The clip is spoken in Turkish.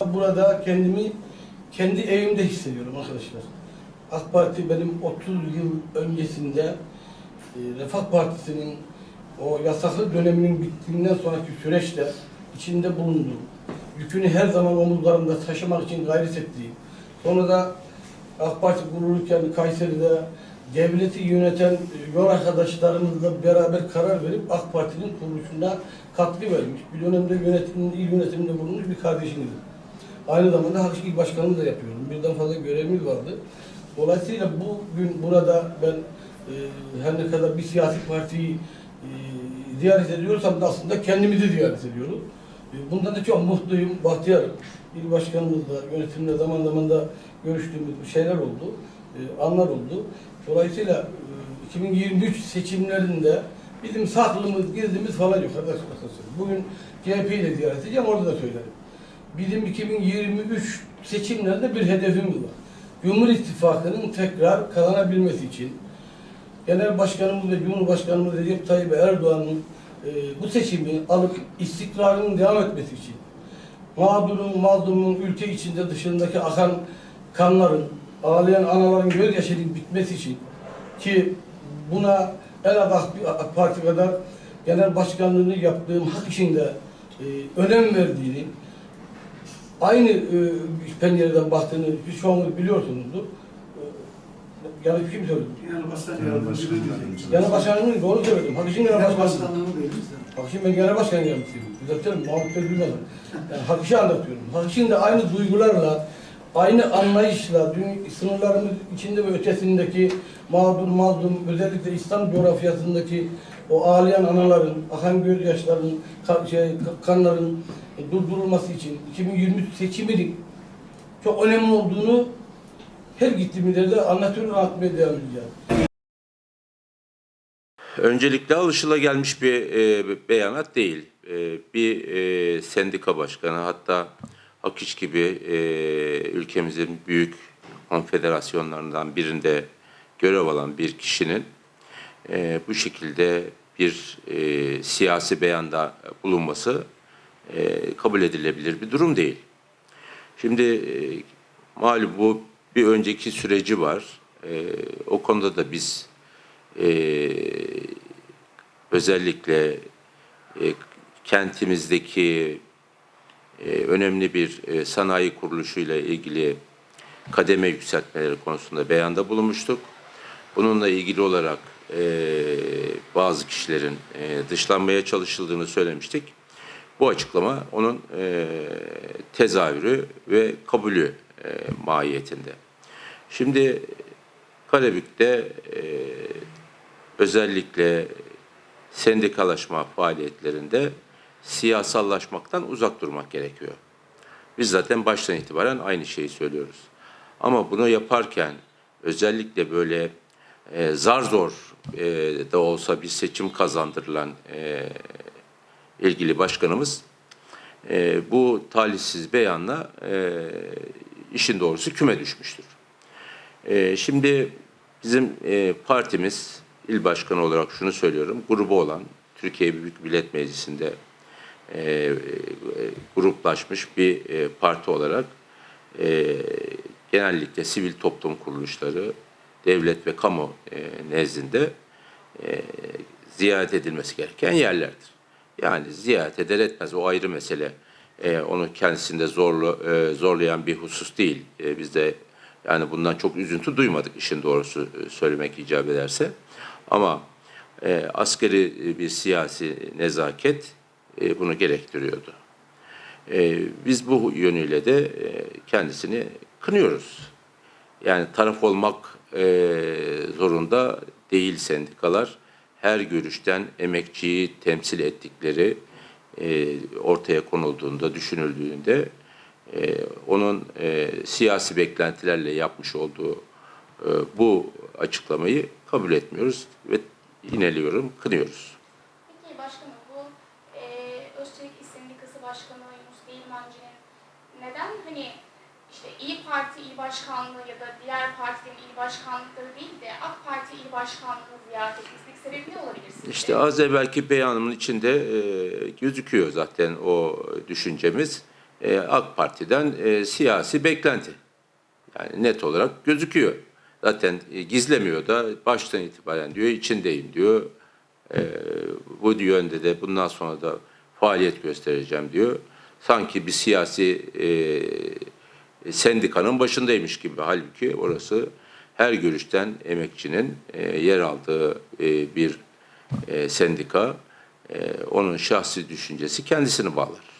Burada kendimi kendi evimde hissediyorum arkadaşlar. AK Parti benim 30 yıl öncesinde e, Refah Partisi'nin o yasaklı döneminin bittiğinden sonraki süreçte içinde bulunduğum, yükünü her zaman omuzlarımda taşımak için gayret ettiğim, sonra da AK Parti kurulurken Kayseri'de devleti yöneten e, yol arkadaşlarımızla beraber karar verip AK Parti'nin kuruluşuna katkı vermiş. Bir dönemde yönetiminde, il yönetiminde bulunmuş bir kardeşimizim. Aynı zamanda Halk İl Başkanlığı da yapıyorum. Birden fazla görevimiz vardı. Dolayısıyla bugün burada ben e, her ne kadar bir siyasi partiyi e, ziyaret ediyorsam da aslında kendimizi ziyaret ediyoruz. E, bundan da çok mutluyum, bahtiyarım. İl başkanımızla, yönetimle zaman zaman da görüştüğümüz şeyler oldu, e, anlar oldu. Dolayısıyla e, 2023 seçimlerinde bizim saklımız, gizlimiz falan yok arkadaşlar. Bugün CHP'yi de ziyaret edeceğim, orada da söylerim. Bizim 2023 seçimlerinde bir hedefimiz var. Cumhur İttifakı'nın tekrar kazanabilmesi için Genel Başkanımız ve Cumhurbaşkanımız Recep Tayyip Erdoğan'ın e, bu seçimi alıp istikrarının devam etmesi için mağdurun, mazlumun ülke içinde dışındaki akan kanların, ağlayan anaların gözyaşının bitmesi için ki buna en az AK Parti kadar genel başkanlığını yaptığım hak işinde e, önem verdiğini aynı e, pencereden baktığını bir çoğunluk biliyorsunuzdur. E, yanlış bir şey mi söyledim? Yani başkan yardımcısı. Genel başkanlığını doğru söyledim. Hak işin genel. Bak şimdi ben genel başkan yardımcısıyım. Düzeltelim, Mahmut Bey duymadan. Yani hak işi anlatıyorum. Hak işin de aynı duygularla, aynı anlayışla, dün sınırlarımız içinde ve ötesindeki mağdur, mazlum, özellikle İslam coğrafyasındaki o ağlayan anaların, akan gözyaşlarının, kan, şey, kanların durdurulması için 2023 seçiminin çok önemli olduğunu her gittiğimizde de anlatıyorum, anlatmaya devam edeceğim. Öncelikle alışılagelmiş bir e, beyanat değil. E, bir e, sendika başkanı hatta Hakiç gibi e, ülkemizin büyük konfederasyonlarından birinde görev alan bir kişinin e, bu şekilde bir e, siyasi beyanda bulunması e, kabul edilebilir bir durum değil. Şimdi e, malum bu bir önceki süreci var. E, o konuda da biz e, özellikle e, kentimizdeki e, önemli bir e, sanayi kuruluşuyla ilgili kademe yükseltmeleri konusunda beyanda bulunmuştuk. Bununla ilgili olarak e, bazı kişilerin e, dışlanmaya çalışıldığını söylemiştik. Bu açıklama onun e, tezahürü ve kabulü e, mahiyetinde. Şimdi Karabük'te e, özellikle sendikalaşma faaliyetlerinde siyasallaşmaktan uzak durmak gerekiyor. Biz zaten baştan itibaren aynı şeyi söylüyoruz. Ama bunu yaparken özellikle böyle e, zar zor e, da olsa bir seçim kazandırılan e, ilgili başkanımız e, bu talihsiz beyanla e, işin doğrusu küme düşmüştür. E, şimdi bizim e, partimiz il başkanı olarak şunu söylüyorum. Grubu olan Türkiye Büyük Millet Meclisi'nde e, e, gruplaşmış bir e, parti olarak e, genellikle sivil toplum kuruluşları, devlet ve kamu e, nezdinde e, ziyaret edilmesi gereken yerlerdir. Yani ziyaret eder etmez o ayrı mesele. E, onu kendisinde zorlu, e, zorlayan bir husus değil. E, biz de yani bundan çok üzüntü duymadık işin doğrusu e, söylemek icap ederse. Ama e, askeri bir siyasi nezaket e, bunu gerektiriyordu. E, biz bu yönüyle de e, kendisini kınıyoruz. Yani taraf olmak e, zorunda değil sendikalar. Her görüşten emekçiyi temsil ettikleri e, ortaya konulduğunda, düşünüldüğünde e, onun e, siyasi beklentilerle yapmış olduğu e, bu açıklamayı kabul etmiyoruz ve ineliyorum, kınıyoruz. Peki başkanım bu e, Öztürk Başkanı Yunus Değirmenci'nin neden hani işte İyi Parti il başkanlığı ya da diğer partilerin il başkanlıkları değil de AK Parti il başkanlığını ziyaret etmesinin sebebi ne olabilir sizce? İşte az evvelki beyanımın içinde e, gözüküyor zaten o düşüncemiz. e, AK Parti'den e, siyasi beklenti. Yani net olarak gözüküyor. Zaten e, gizlemiyor da baştan itibaren diyor içindeyim diyor. E, bu yönde de bundan sonra da faaliyet göstereceğim diyor. Sanki bir siyasi e, sendikanın başındaymış gibi. Halbuki orası her görüşten emekçinin e, yer aldığı e, bir e, sendika. E, onun şahsi düşüncesi kendisini bağlar.